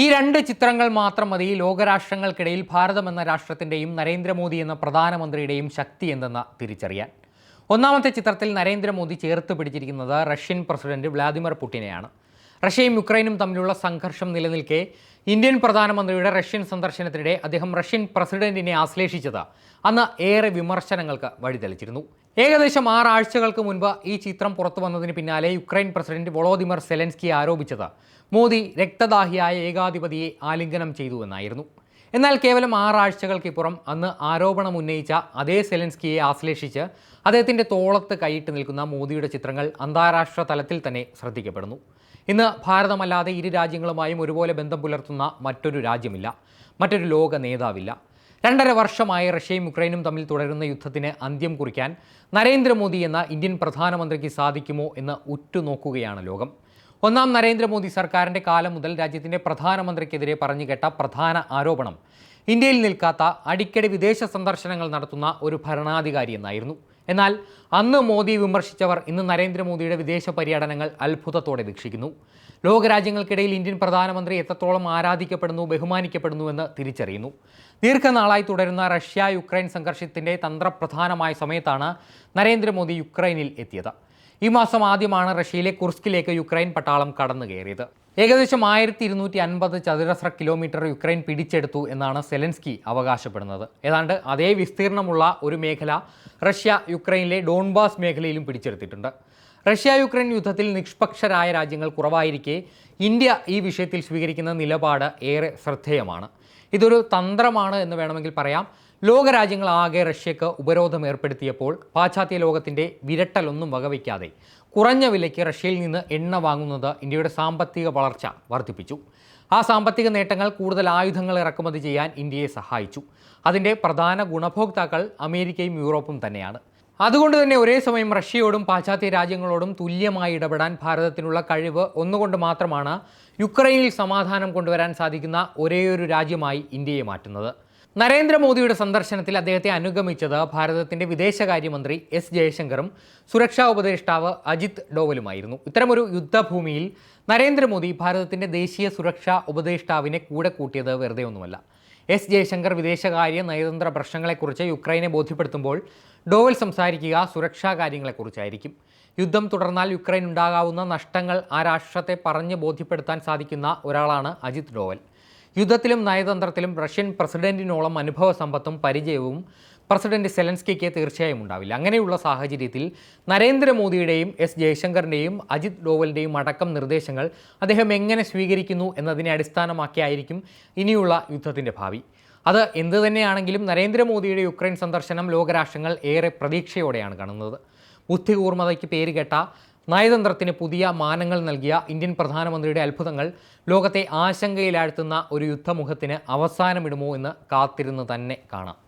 ഈ രണ്ട് ചിത്രങ്ങൾ മാത്രം മതി. ലോകരാഷ്ട്രങ്ങൾക്കിടയിൽ ഭാരതം എന്ന രാഷ്ട്രത്തിന്റെയും നരേന്ദ്രമോദി എന്ന പ്രധാനമന്ത്രിയുടെയും ശക്തി എന്തെന്ന് തിരിച്ചറിയാൻ. ഒന്നാമത്തെ ചിത്രത്തിൽ നരേന്ദ്രമോദി ചേർത്ത് പിടിച്ചിരിക്കുന്നത് റഷ്യൻ പ്രസിഡന്റ് വ്ളാദിമിർ പുടിനെയാണ്. റഷ്യയും യുക്രൈനും തമ്മിലുള്ള സംഘർഷം നിലനിൽക്കെ ഇന്ത്യൻ പ്രധാനമന്ത്രിയുടെ റഷ്യൻ സന്ദർശനത്തിനിടെ അദ്ദേഹം റഷ്യൻ പ്രസിഡന്റിനെ ആശ്ലേഷിച്ചത്. അന്ന് ഏറെ വിമർശനങ്ങൾക്ക് വഴിതെളിച്ചിരുന്നു. ഏകദേശം ആറാഴ്ചകൾക്ക് മുൻപ് ഈ ചിത്രം പുറത്തു വന്നതിന് പിന്നാലെ യുക്രൈൻ പ്രസിഡന്റ് വളോദിമർ സെലൻസ്കി ആരോപിച്ചത്. മോദി രക്തദാഹിയായ ഏകാധിപതിയെ ആലിംഗനം ചെയ്തു എന്നായിരുന്നു. എന്നാൽ കേവലം ആറാഴ്ചകൾക്കിപ്പുറം അന്ന് ആരോപണം ഉന്നയിച്ച അതേ സെലൻസ്കിയെ ആശ്ലേഷിച്ച് അദ്ദേഹത്തിന്റെ തോളത്ത് കൈയിട്ട് നിൽക്കുന്ന മോദിയുടെ ചിത്രങ്ങൾ അന്താരാഷ്ട്ര തലത്തിൽ തന്നെ ശ്രദ്ധിക്കപ്പെടുന്നു. ഇന്ന് ഭാരതമല്ലാതെ ഇരു രാജ്യങ്ങളുമായും ഒരുപോലെ ബന്ധം പുലർത്തുന്ന മറ്റൊരു രാജ്യമില്ല. മറ്റൊരു ലോക നേതാവില്ല. രണ്ടര വർഷമായി റഷ്യയും യുക്രൈനും തമ്മിൽ തുടരുന്ന യുദ്ധത്തിന് അന്ത്യം കുറിക്കാൻ നരേന്ദ്രമോദി എന്ന ഇന്ത്യൻ പ്രധാനമന്ത്രിക്ക് സാധിക്കുമോ എന്ന് ഉറ്റുനോക്കുകയാണ് ലോകം. ഒന്നാം നരേന്ദ്രമോദി സർക്കാരിന്റെ കാലം മുതൽ രാജ്യത്തിന്റെ പ്രധാനമന്ത്രിക്കെതിരെ പറഞ്ഞു കേട്ട പ്രധാന ആരോപണം. ഇന്ത്യയിൽ നിൽക്കാത്ത അടിക്കടി വിദേശ സന്ദർശനങ്ങൾ നടത്തുന്ന ഒരു ഭരണാധികാരി എന്നായിരുന്നു. എന്നാൽ അന്ന് മോദി വിമർശിച്ചവർ ഇന്ന് നരേന്ദ്രമോദിയുടെ വിദേശ പര്യടനങ്ങൾ അത്ഭുതത്തോടെ വീക്ഷിക്കുന്നു. ലോകരാജ്യങ്ങൾക്കിടയിൽ ഇന്ത്യൻ പ്രധാനമന്ത്രി എത്രത്തോളം ആരാധിക്കപ്പെടുന്നു ബഹുമാനിക്കപ്പെടുന്നുവെന്ന് തിരിച്ചറിയുന്നു. ദീർഘനാളായി തുടരുന്ന റഷ്യ യുക്രൈൻ സംഘർഷത്തിന്റെ തന്ത്രപ്രധാനമായ സമയത്താണ് നരേന്ദ്രമോദി യുക്രൈനിൽ എത്തിയത്. ഈ മാസം ആദ്യമാണ് റഷ്യയിലെ കുർസ്കിലേക്ക് യുക്രൈൻ പട്ടാളം കടന്നു കയറിയത് ഏകദേശം ആയിരത്തി ഇരുന്നൂറ്റി അൻപത് ചതുരശ്ര കിലോമീറ്റർ യുക്രൈൻ പിടിച്ചെടുത്തു എന്നാണ് സെലൻസ്കി അവകാശപ്പെടുന്നത്. ഏതാണ്ട് അതേ വിസ്തീർണമുള്ള ഒരു മേഖല റഷ്യ യുക്രൈനിലെ ഡോൺബാസ് മേഖലയിലും പിടിച്ചെടുത്തിട്ടുണ്ട്. റഷ്യ യുക്രൈൻ യുദ്ധത്തിൽ നിഷ്പക്ഷരായ രാജ്യങ്ങൾ കുറവായിരിക്കെ ഇന്ത്യ ഈ വിഷയത്തിൽ സ്വീകരിക്കുന്ന നിലപാട് ഏറെ ശ്രദ്ധേയമാണ്. ഇതൊരു തന്ത്രമാണ് എന്ന് വേണമെങ്കിൽ പറയാം. ലോകരാജ്യങ്ങളാകെ റഷ്യക്ക് ഉപരോധം ഏർപ്പെടുത്തിയപ്പോൾ പാശ്ചാത്യ ലോകത്തിന്റെ വിരട്ടലൊന്നും വകവയ്ക്കാതെ കുറഞ്ഞ വിലയ്ക്ക് റഷ്യയിൽ നിന്ന് എണ്ണ വാങ്ങുന്നത് ഇന്ത്യയുടെ സാമ്പത്തിക വളർച്ച വർദ്ധിപ്പിച്ചു. ആ സാമ്പത്തിക നേട്ടങ്ങൾ കൂടുതൽ ആയുധങ്ങൾ ഇറക്കുമതി ചെയ്യാൻ ഇന്ത്യയെ സഹായിച്ചു. അതിന്റെ പ്രധാന ഗുണഭോക്താക്കൾ അമേരിക്കയും യൂറോപ്പും തന്നെയാണ്. അതുകൊണ്ട് തന്നെ ഒരേ സമയം റഷ്യയോടും പാശ്ചാത്യ രാജ്യങ്ങളോടും തുല്യമായി ഇടപെടാൻ ഭാരതത്തിനുള്ള കഴിവ് ഒന്നുകൊണ്ട് മാത്രമാണ് യുക്രൈനിൽ സമാധാനം കൊണ്ടുവരാൻ സാധിക്കുന്ന ഒരേയൊരു രാജ്യമായി ഇന്ത്യയെ മാറ്റുന്നത്. നരേന്ദ്രമോദിയുടെ സന്ദർശനത്തിൽ അദ്ദേഹത്തെ അനുഗമിച്ചത് ഭാരതത്തിന്റെ വിദേശകാര്യമന്ത്രി എസ് ജയശങ്കറും സുരക്ഷാ ഉപദേഷ്ടാവ് അജിത് ഡോവലുമായിരുന്നു. ഇത്തരമൊരു യുദ്ധഭൂമിയിൽ നരേന്ദ്രമോദി ഭാരതത്തിന്റെ ദേശീയ സുരക്ഷാ ഉപദേഷ്ടാവിനെ കൂടെ കൂട്ടിയത് വെറുതെ ഒന്നുമല്ല. എസ് ജയശങ്കർ വിദേശകാര്യ നയതന്ത്ര പ്രശ്നങ്ങളെക്കുറിച്ച് യുക്രൈനെ ബോധ്യപ്പെടുത്തുമ്പോൾ ഡോവൽ സംസാരിക്കുക സുരക്ഷാ കാര്യങ്ങളെക്കുറിച്ചായിരിക്കും. യുദ്ധം തുടർന്നാൽ യുക്രൈൻ ഉണ്ടാകാവുന്ന നഷ്ടങ്ങൾ ആ രാഷ്ട്രത്തെ പറഞ്ഞ് ബോധ്യപ്പെടുത്താൻ സാധിക്കുന്ന ഒരാളാണ് അജിത് ഡോവൽ. യുദ്ധത്തിലും നയതന്ത്രത്തിലും റഷ്യൻ പ്രസിഡന്റിനോളം അനുഭവ സമ്പത്തും പരിചയവും പ്രസിഡന്റ് സെലൻസ്കിക്ക് തീർച്ചയായും ഉണ്ടാവില്ല. അങ്ങനെയുള്ള സാഹചര്യത്തിൽ നരേന്ദ്രമോദിയുടെയും എസ് ജയശങ്കറിന്റെയും അജിത് ഡോവലിന്റെയും അടക്കം നിർദ്ദേശങ്ങൾ അദ്ദേഹം എങ്ങനെ സ്വീകരിക്കുന്നു എന്നതിനെ അടിസ്ഥാനമാക്കിയായിരിക്കും ഇനിയുള്ള യുദ്ധത്തിന്റെ ഭാവി. അത് എന്തു തന്നെയാണെങ്കിലും നരേന്ദ്രമോദിയുടെ യുക്രൈൻ സന്ദർശനം ലോകരാഷ്ട്രങ്ങൾ ഏറെ പ്രതീക്ഷയോടെയാണ് കാണുന്നത്. ബുദ്ധികൂർമ്മതയ്ക്ക് പേരുകെട്ട നയതന്ത്രത്തിന് പുതിയ മാനങ്ങൾ നൽകിയ ഇന്ത്യൻ പ്രധാനമന്ത്രിയുടെ അത്ഭുതങ്ങൾ ലോകത്തെ ആശങ്കയിലാഴ്ത്തുന്ന ഒരു യുദ്ധമുഖത്തിന് അവസാനമിടുമോ എന്ന് കാത്തിരുന്ന് തന്നെ കാണാം.